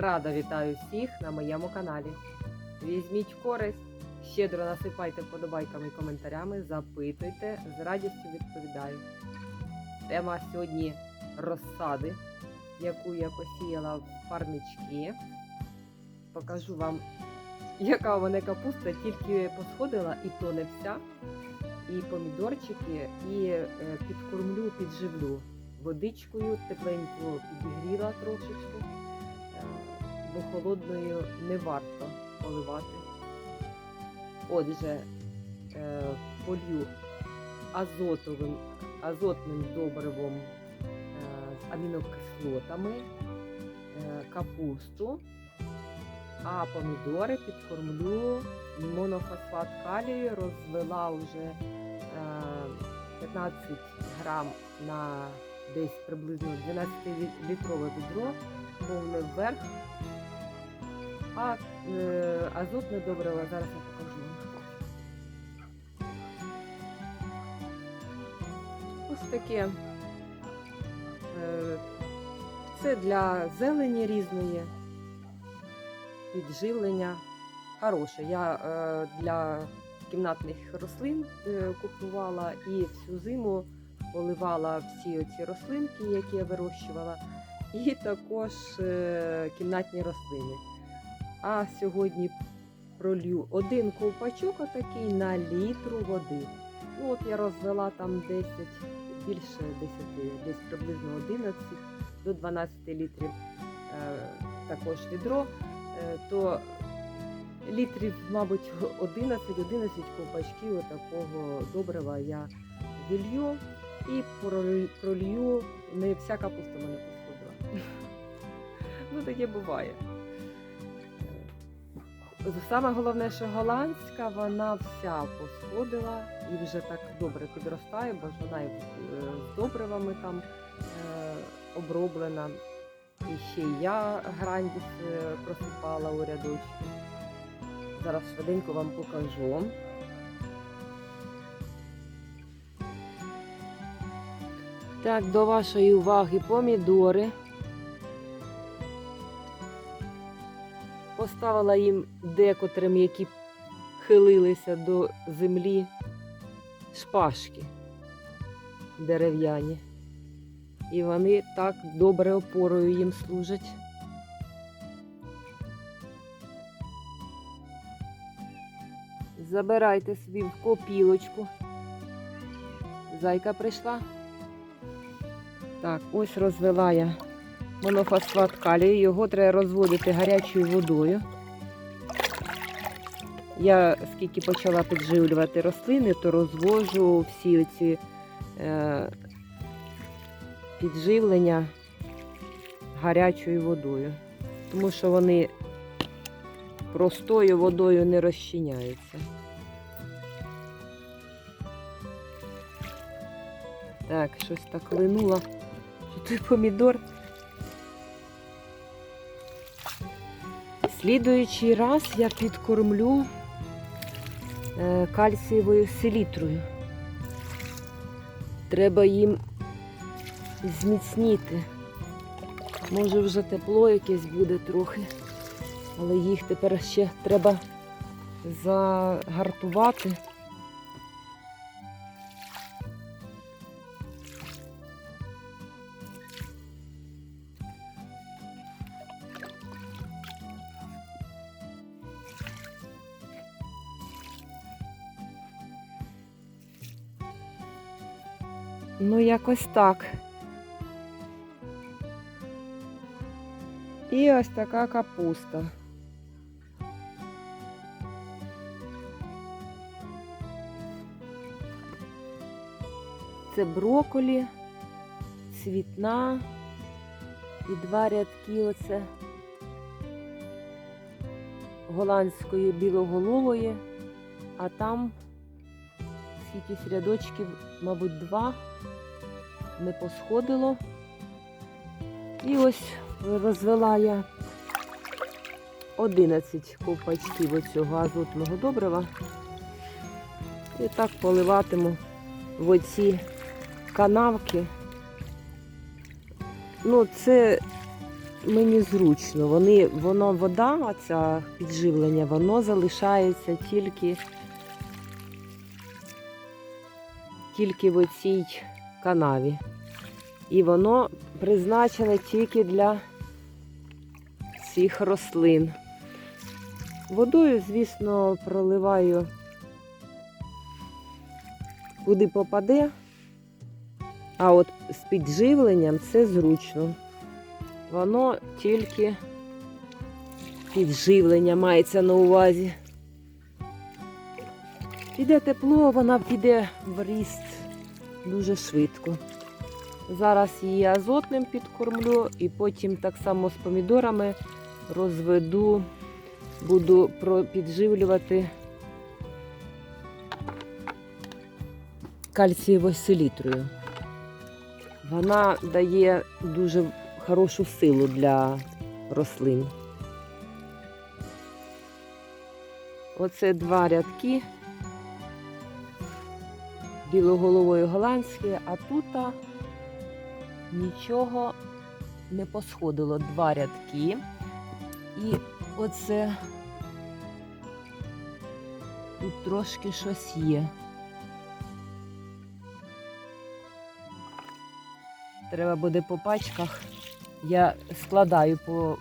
Рада вітаю всіх на моєму каналі. Візьміть користь, щедро насипайте вподобайками і коментарями, запитуйте, з радістю відповідаю. Тема сьогодні розсади, яку я посіяла в парнички. Покажу вам, яка у мене капуста, тільки посходила, і то не вся. І помідорчики, і е, підкормлю, підживлю водичкою, тепленьку підігріла трошечки, бо холодною не варто поливати. Отже, е, полью азотовим, азотним добривом е, з амінокислотами, е, капусту, а помідори підкормлю монофосфат калію, розвела вже е, 15 грам на десь приблизно 12-літрове відро, повне вверх. А е, азотне добриво зараз я покажу. Ось таке. Е, Це для зелені різної, підживлення. Хороше. Я е, для кімнатних рослин е, купувала і всю зиму поливала всі оці рослинки, які я вирощувала, і також е, кімнатні рослини. А сьогодні пролью один ковпачок отакий на літру води. Ну, от я розвела там 10, більше 10, десь приблизно 11 до 12 літрів е, також відро, е, то літрів, мабуть, 11-11 ковпачків такого добрива я вілью і пролью-. Не вся капуста мене посходила. Ну, таке буває. Саме головне, що голландська, вона вся посходила і вже так добре підростає, бо ж вона і е, з добривами там е, оброблена. І ще й я грандіс е, просипала у рядочки. Зараз швиденько вам покажу. Так, до вашої уваги помідори. Поставила їм декотрим, які хилилися до землі шпажки дерев'яні. І вони так добре опорою їм служать. Забирайте собі в копілочку. Зайка прийшла. Так, ось розвела я монофосфат калію. Його треба розводити гарячою водою. Я скільки почала підживлювати рослини, то розвожу всі оці е, підживлення гарячою водою. Тому що вони простою водою не розчиняються. Так, щось так линуло, що той помідор. Слідуючий раз я підкормлю е, кальцієвою селітрою. Треба їм зміцніти. Може вже тепло якесь буде трохи, але їх тепер ще треба загартувати. Ну, якось так. І ось така капуста. Це броколі, цвітна і два рядки оце голландської білоголової, а там скількись рядочків, мабуть, два не посходило. І ось розвела я 11 ковпачків оцього азотного добрива. І так поливатиму в оці канавки. Ну, це мені зручно. Вони, воно вода, ця підживлення, воно залишається тільки, тільки в оцій канаві. І воно призначене тільки для цих рослин. Водою, звісно, проливаю куди попаде, а от з підживленням це зручно. Воно тільки підживлення мається на увазі. Піде тепло, вона піде в ріст дуже швидко. Зараз її азотним підкормлю і потім так само з помідорами розведу, буду підживлювати кальцієвою селітрою. Вона дає дуже хорошу силу для рослин. Оце два рядки білоголової голландської, а тут нічого не посходило. Два рядки. І оце тут трошки щось є. Треба буде по пачках. Я складаю по,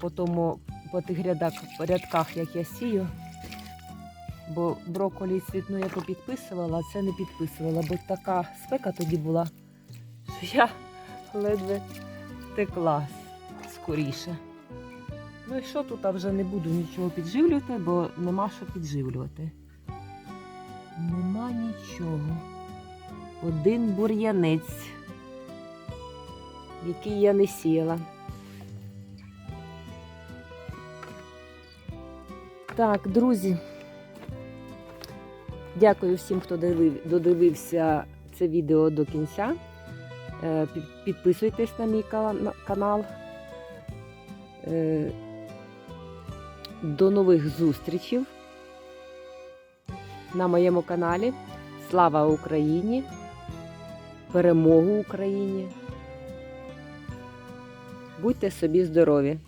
по тому, по тих рядах, рядках, як я сію. Бо брокколі цвітну я попідписувала, а це не підписувала, бо така спека тоді була, що я ледве втекла скоріше. Ну і що тут а вже не буду нічого підживлювати, бо нема що підживлювати. Нема нічого. Один бур'янець, який я не сіяла. Так, друзі. Дякую всім, хто додив- додивився це відео до кінця. Е, Підписуйтесь на мій канал. Е, До нових зустрічей на моєму каналі. Слава Україні! Перемогу Україні! Будьте собі здорові!